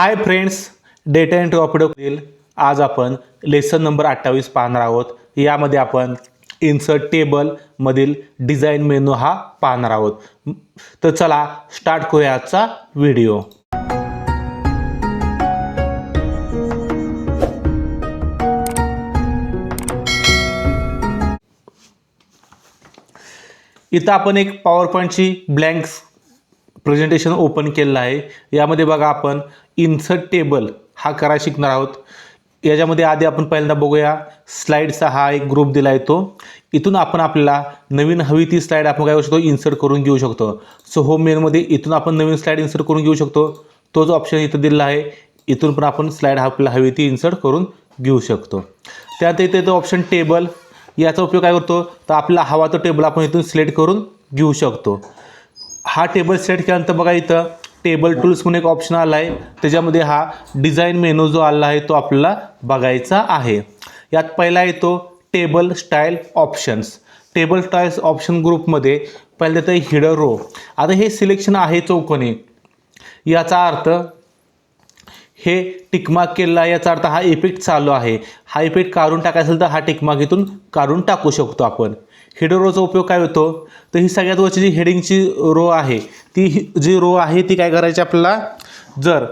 हाय friends data entry ऑपरेटरमधील आज आपण लेसन नंबर अठ्ठावीस पाहणार आहोत. यामध्ये आपण इन्सर्ट टेबलमधील डिझाईन मेनू हा पाहणार आहोत. तर चला स्टार्ट करूया आजचा व्हिडिओ इथं आपण एक पॉवर पॉईंटची ब्लँक्स प्रेझेंटेशन ओपन केलेलं आहे. यामध्ये बघा आपण इन्सर्ट टेबल हा करायला शिकणार आहोत. याच्यामध्ये आधी आपण पहिल्यांदा बघूया. स्लाईडचा हा एक ग्रुप दिला आहे तो. इथून आपण आपल्याला नवीन हवी ती स्लाईड आपण काय करू शकतो? इन्सर्ट करून घेऊ शकतो. सो होम मेनमध्ये इथून आपण नवीन स्लाईड इन्सर्ट करून घेऊ शकतो. तो जो ऑप्शन इथं दिलेला आहे. इथून पण आपण स्लाईड आपल्याला हवी ती इन्सर्ट करून घेऊ शकतो. त्यात इथे तो ऑप्शन टेबल याचा उपयोग काय करतो? तर आपला हवा तो टेबल आपण इथून सिलेक्ट करून घेऊ शकतो. हा टेबल सेट केल्यानंतर बघा इथं टेबल टूल्स म्हणून एक ऑप्शन आला आहे त्याच्यामध्ये हा डिझाईन मेनू जो आला आहे तो आपल्याला बघायचा आहे. यात पहिला येतो table style options table styles option ग्रुपमध्ये पहिलं तर हिडर रो आता हे सिलेक्शन आहे चौकोनी. याचा अर्थ हे टिकमार्क केलेला आहे याचा अर्थ हा इफेक्ट चालू आहे. हा इफेक्ट काढून टाकायचा असेल तर हा टिकमार्क इथून काढून टाकू शकतो आपण. हेडर रोचा उपयोग काय होतो? तर ही सगळ्यात वरची जी हेडिंगची रो आहे ती जी रो आहे ती काय करायची आपल्याला? जर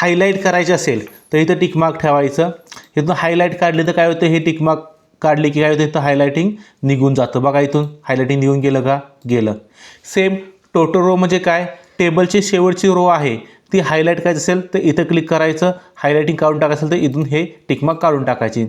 हायलाईट करायची असेल तर इथं टिकमार्क ठेवायचं. इथून हायलाईट काढले तर काय होतं? हे टिकमार्क काढले की काय होतं? इथं हायलायटिंग निघून जातं. बघा इथून हायलायटिंग निघून गेलं का? गेलं. सेम टोटल रो म्हणजे काय? टेबलची शेवटची रो आहे. ती हायलाईट करायची असेल तर इथं क्लिक करायचं. हायलायटिंग काढून टाकायचं असेल तर इथून हे टिकमार्क काढून टाकायची.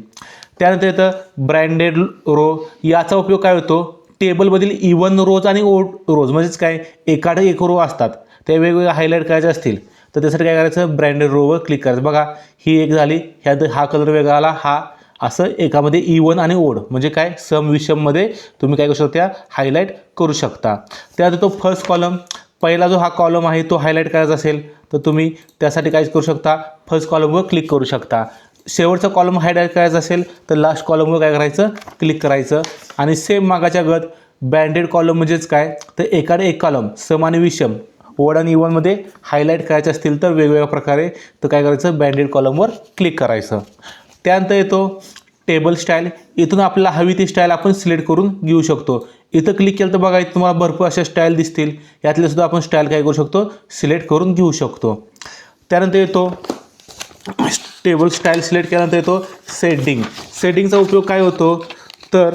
त्यानंतर येतं ब्रँडेड रो याचा उपयोग काय होतो? टेबलमधील इवन रोज आणि ओड रोज म्हणजेच काय? एकाड एक रो असतात. ते वेगवेगळ्या हायलाईट करायचे असतील. तर त्यासाठी काय करायचं? ब्रँडेड रोवर क्लिक करायचं. बघा ही एक झाली. ह्यात हा कलर वेगळा आला. हा असं एकामध्ये इवन आणि ओड म्हणजे काय? सम विषममध्ये तुम्ही काय करू शकता? हायलाईट करू शकता. त्यात तो फर्स्ट कॉलम पहिला जो हा कॉलम आहे तो हायलाईट करायचा असेल तर तुम्ही त्यासाठी काय करू शकता? फर्स्ट कॉलमवर क्लिक करू शकता. शेवटचा कॉलम हायलाईट करायचा असेल तर लास्ट कॉलमवर काय करायचं? क्लिक करायचं. आणि सेम मागाच्या गत बँडेड कॉलम म्हणजेच काय? तर एकाडे एक कॉलम सम आणि विषम ओड आणि इवनमध्ये हायलाईट करायचे असतील तर वेगवेगळ्या प्रकारे तर काय करायचं? बँडेड कॉलमवर क्लिक करायचं. त्यानंतर येतो टेबल स्टाईल इथून आपल्याला हवी ती स्टाईल आपण सिलेक्ट करून घेऊ शकतो. इथं क्लिक केलं तर बघा इथं तुम्हाला भरपूर अशा स्टाईल दिसतील. यातले सुद्धा आपण स्टाईल काय करू शकतो? सिलेक्ट करून घेऊ शकतो. त्यानंतर येतो टेबल स्टाईल सिलेक्ट केल्यानंतर येतो सेटिंग सेटिंगचा उपयोग काय होतो? तर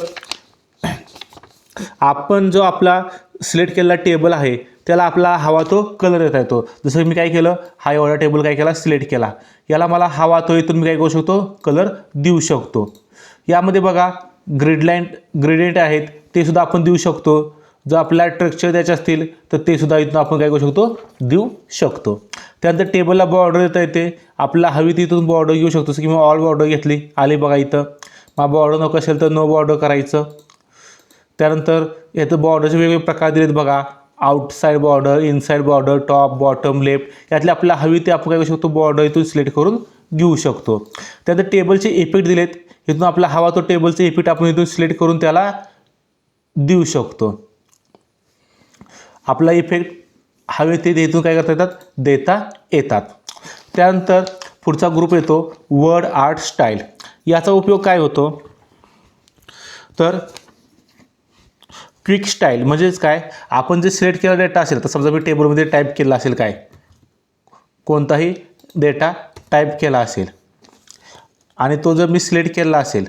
आपण जो आपला सिलेक्ट केलेला टेबल आहे त्याला आपला हवा तो कलर देता येतो. जसं मी काय केलं? हा एवढा टेबल काय केला? सिलेक्ट केला. याला मला हवा तो इथून मी काय करू शकतो? कलर देऊ शकतो. यामध्ये बघा ग्रेडलाईन ग्रेडियंट आहेत ते सुद्धा आपण देऊ शकतो. जर आपल्याला स्ट्रक्चर द्यायचे असतील तर ते सुद्धा इथून आपण काय करू शकतो? देऊ शकतो. त्यानंतर टेबलला बॉर्डर देता येते. आपला हवी तिथून बॉर्डर घेऊ शकतो. जसं की मी ऑल बॉर्डर घेतली. आली बघा इथं. मग बॉर्डर नको असेल तर नो बॉर्डर करायचं. त्यानंतर याचं बॉर्डरचे वेगवेगळे प्रकार दिलेत बघा. Outside border inside border top bottom left यातले आपल्या हवी ते आपण काय करू शकतो? बॉर्डर इथून सिलेक्ट करून घेऊ शकतो. त्यानंतर टेबलचे इफेक्ट दिलेत. इथून आपला हवा तो टेबलचे इफेक्ट आपण इथून सिलेक्ट करून त्याला देऊ शकतो. आपला इफेक्ट हवे ते इथून काय करता येतात? देता येतात. त्यानंतर पुढचा ग्रुप येतो वर्ड आर्ट स्टाईल याचा उपयोग काय होतो? तर क्विक स्टाईल म्हणजेच काय? आपण जे सिलेक्ट केलेला डेटा असेल तर समजा मी टेबलमध्ये टाईप केला असेल काय? कोणताही डेटा टाईप केला असेल. आणि तो जर मी सिलेक्ट केला असेल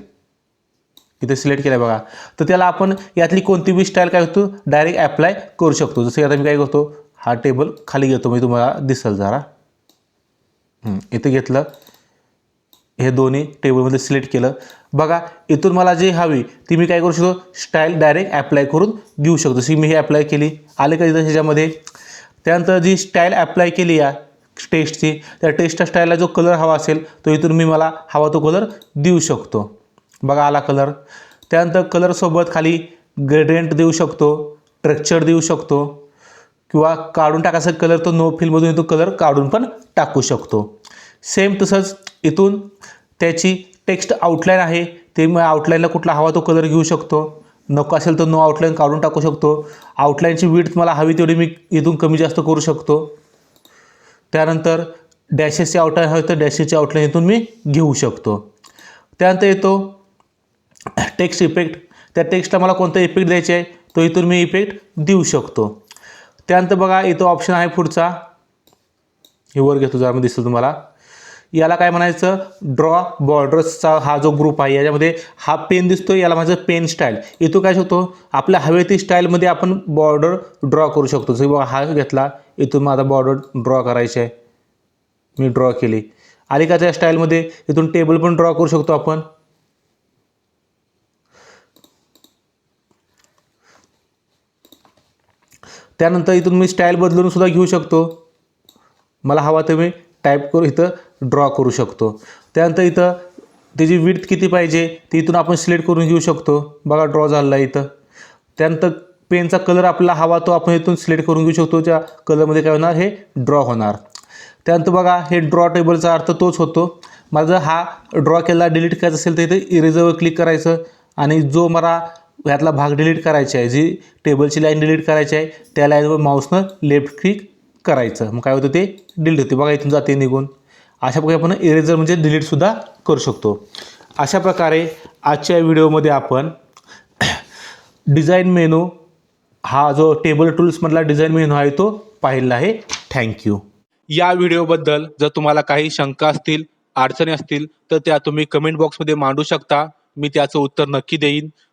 इथे सिलेक्ट केला बघा. तर त्याला आपण यातली कोणती बी स्टाईल काय होतो? डायरेक्ट ॲप्लाय करू शकतो. जसं की आता मी काय करतो? हा टेबल खाली घेतो. मी तुम्हाला दिसेल जरा. इथे घेतलं. हे दोन्ही टेबलमध्ये सिलेक्ट केलं. बघा इथून मला जे हवी ती मी काय करू शकतो? स्टाईल डायरेक्ट ॲप्लाय करून घेऊ शकतो. जशी मी हे ॲप्लाय केली. आले का इथं ह्याच्यामध्ये? त्यानंतर जी स्टाईल ॲप्लाय केली या टेस्टची त्या टेस्टच्या स्टाईलला जो कलर हवा असेल तो इथून मी मला हवा तो कलर देऊ शकतो. बघा आला कलर त्यानंतर कलरसोबत खाली ग्रेडियंट देऊ शकतो स्ट्रक्चर देऊ शकतो किंवा काढून टाकायचा कलर तो नो फिलमधून तो कलर काढून पण टाकू शकतो. सेम तसंच इथून त्याची टेक्स्ट आउटलाईन आहे ते मग आउटलाईनला कुठला हवा तो कलर घेऊ शकतो. नको असेल तर नो आउटलाईन काढून टाकू शकतो. आउटलाईनची विड्थ मला हवी तेवढी मी इथून कमी जास्त करू शकतो. त्यानंतर डॅशेसची आउटलाईन हवे तर डॅशेसची आउटलाईन इथून मी घेऊ शकतो. त्यानंतर येतो टेक्स्ट इफेक्ट त्या टेक्स्टला मला कोणता इफेक्ट द्यायचा आहे तो इथून मी इफेक्ट देऊ शकतो. त्यानंतर बघा इथं ऑप्शन आहे पुढचा. हे वर घेतो जरा मी दिसतो तुम्हाला. याला काय म्हणायचं? ड्रॉ बॉर्डर्सचा हा जो ग्रुप आहे याच्यामध्ये हा पेन दिसतो याला माझं पेन स्टाईल इथं काय शकतो आपल्या हवेती स्टाईलमध्ये आपण बॉर्डर ड्रॉ करू शकतो. जसं बघा हा घेतला इथून माझा बॉर्डर ड्रॉ करायचे आहे. मी ड्रॉ केली. अलिकाच्या स्टाईलमध्ये इथून टेबल पण ड्रॉ करू शकतो आपण. त्यानंतर इथून मी स्टाईल बदलून सुद्धा घेऊ शकतो. मला हवा तर मी टाईप करू इथं ड्रॉ करू शकतो. त्यानंतर इथं त्याची विड्थ किती पाहिजे ती इथून आपण सिलेक्ट करून घेऊ शकतो. बघा ड्रॉ झालेला आहे इथं. त्यानंतर पेनचा कलर आपला हवा तो आपण इथून सिलेक्ट करून घेऊ शकतो. त्या कलरमध्ये काय होणार हे ड्रॉ होणार. त्यानंतर बघा हे ड्रॉ टेबलचा अर्थ तोच होतो. माझा हा ड्रॉ केला डिलीट करायचा असेल तर इथे इरेजरवर क्लिक करायचं. आणि जो मला ह्यातला भाग डिलीट करायचा आहे. जी टेबलची लाईन डिलीट करायची आहे त्या लाईनवर माऊसनं लेफ्ट क्लिक करायचं. मग काय होतं ते? डिलीट होते. बघा इथून जाते निघून. अशा प्रकारे आपण इरेजर म्हणजे डिलीटसुद्धा करू शकतो. अशा प्रकारे आजच्या व्हिडिओमध्ये आपण डिझाईन मेनू हा जो टेबल टूल्समधला डिझाईन मेनू आहे तो पाहिलेला आहे. थँक्यू या व्हिडिओबद्दल जर तुम्हाला काही शंका असतील अडचणी असतील तर त्या तुम्ही कमेंट बॉक्समध्ये मांडू शकता. मी त्याचं उत्तर नक्की देईन.